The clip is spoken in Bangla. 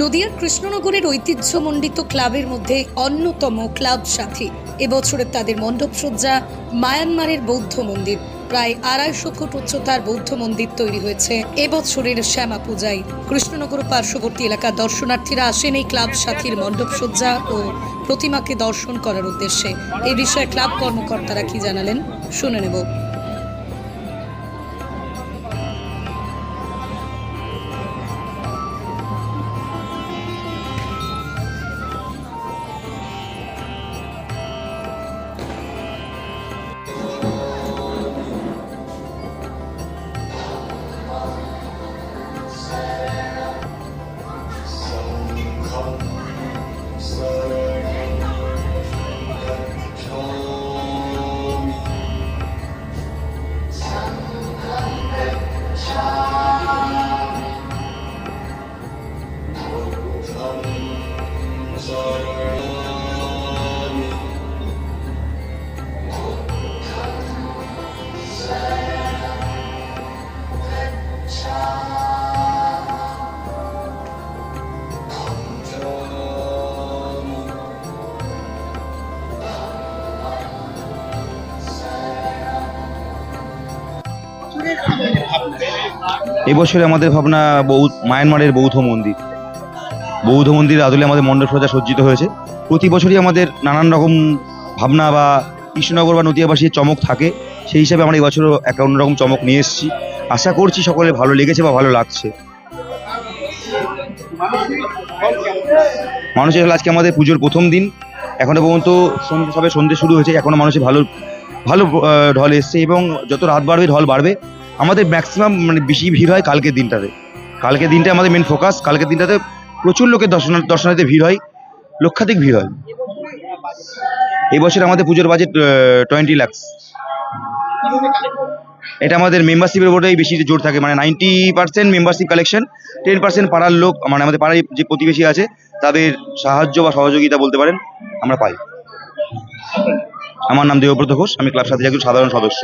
নদিয়ার কৃষ্ণনগরের ঐতিহ্যমণ্ডিত ক্লাবের মধ্যে অন্যতম ক্লাব সাথী। এবছরের তাদের মণ্ডপসজ্জা মায়ানমারের বৌদ্ধ মন্দির। প্রায় আড়াইশো ফুট উচ্চতার বৌদ্ধ মন্দির তৈরি হয়েছে। এবছরের শ্যামা পূজায় কৃষ্ণনগর পার্শ্ববর্তী এলাকার দর্শনার্থীরা আসেন এই ক্লাব সাথীর মণ্ডপসজ্জা ও প্রতিমাকে দর্শন করার উদ্দেশ্যে। এ বিষয়ে ক্লাব কর্মকর্তারা কি জানালেন, শুনে নেব। এবছরে আমাদের ভাবনা বৌদ্ধ মায়ানমারের বৌদ্ধ মন্দির। বৌদ্ধ মন্দির আদলে আমাদের মণ্ডপ সজ্জা সজ্জিত হয়েছে। প্রতি বছরই আমাদের নানান রকম ভাবনা বা কৃষ্ণনগর বা নদিয়াবাসীর চমক থাকে। সেই হিসাবে আমরা এবছরও একটা অন্যরকম চমক নিয়ে এসেছি। আশা করছি সকলে ভালো লেগেছে বা ভালো লাগছে। মানুষের আজকে আমাদের পুজোর প্রথম দিন। এখনও পর্যন্ত সবে সন্ধ্যে শুরু হয়েছে। এখনও মানুষের ভালো ভালো ঢল এসছে এবং যত রাত বাড়বে ঢল বাড়বে। আমাদের ম্যাক্সিমাম মানে বেশি ভিড় হয় কালকের দিনটাতে। কালকের দিনটা আমাদের মেন ফোকাস কালকের দিনটাতে প্রচুর লোকের দর্শন দর্শনার্থীতে ভিড় হয়, লক্ষাধিক ভিড় হয়। এবছর আমাদের পুজোর বাজেট টোয়েন্টি লাক্স এটা আমাদের মেম্বারশিপের উপরেই বেশি জোর থাকে মানে ninety percent membership collection ten percent পাড়ার লোক মানে আমাদের পাড়ায় যে প্রতিবেশী আছে, তাদের সাহায্য বা সহযোগিতা বলতে পারেন, আমরা পাই। আমার নাম দেবব্রত ঘোষ, আমি ক্লাব সাথে একজন সাধারণ সদস্য।